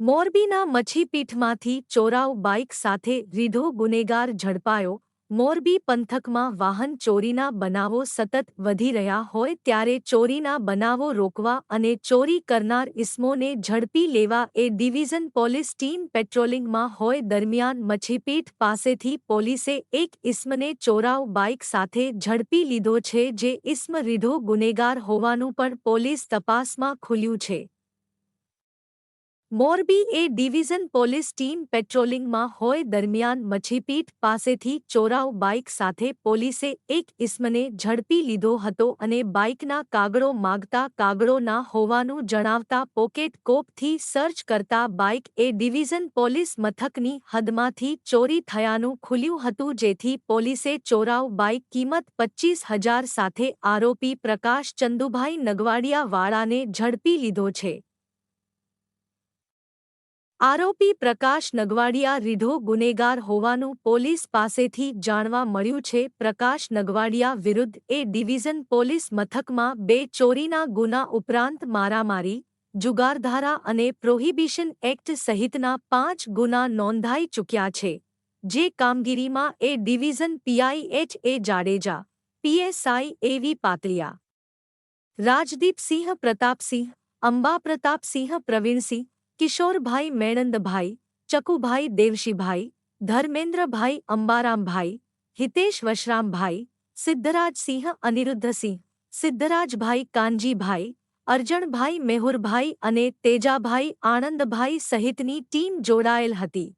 મોરબીના મચ્છીપીઠમાંથી ચોરાવ બાઇક સાથે રીઢો ગુનેગાર ઝડપાયો. મોરબી પંથકમાં વાહન ચોરીના બનાવો સતત વધી રહ્યા હોય ત્યારે ચોરીના બનાવો રોકવા અને ચોરી કરનાર ઇસમોને ઝડપી લેવા એ ડિવિઝન પોલીસ ટીમ પેટ્રોલિંગમાં હોય દરમિયાન મચ્છીપીઠ પાસેથી પોલીસે એક ઇસમને ચોરાવ બાઇક સાથે ઝડપી લીધો છે જે ઇસમ રીઢો ગુનેગાર હોવાનું પણ પોલીસ તપાસમાં ખુલ્યું છે. Morbi A division police team પેટ્રોલિંગમાં હોય દરમિયાન મછીપીઠ પાસેથી ચોરાવ બાઇક સાથે પોલીસે એક ઇસમને ઝડપી લીધો હતો અને બાઇકના કાગળો માગતા કાગળો ના હોવાનું જણાવતા પોકેટ કોપથી સર્ચ કરતા બાઇક એ ડિવિઝન પોલીસ મથકની હદમાંથી ચોરી થયાનું ખુલ્યું હતું જેથી પોલીસે ચોરાવ બાઇક કિંમત પચ્ચીસ હજાર સાથે આરોપી પ્રકાશ ચંદુભાઈ નગવાડિયાવાળાને ઝડપી લીધો છે. આરોપી પ્રકાશ નગવાડિયા રીઢો ગુનેગાર હોવાનું પોલીસ પાસેથી જાણવા મળ્યું છે. પ્રકાશ નગવાડિયા વિરુદ્ધ એ ડિવિઝન પોલીસ મથકમાં બે ચોરીના ગુના ઉપરાંત મારામારી, જુગારધારા અને પ્રોહિબિશન એક્ટ સહિતના પાંચ ગુના નોંધાઈ ચૂક્યા છે, જે કામગીરીમાં A division PI H A Jadeja PSI A V Pataliya. Rajdeepsinh Pratapsinh Amba Pratapsinh Pravinsinh Kishorbhai મેણંદભાઈ, Chakubhai Devshibhai, Dharmendrabhai Ambarambhai, Hitesh Vashrambhai, Siddharajsinh Aniruddhsinh, સિદ્ધરાજભાઈ Kanjibhai, Arjanbhai મેહુરભાઈ અને તેજાભાઈ આણંદભાઈ સહિતની ટીમ જોડાયેલ હતી.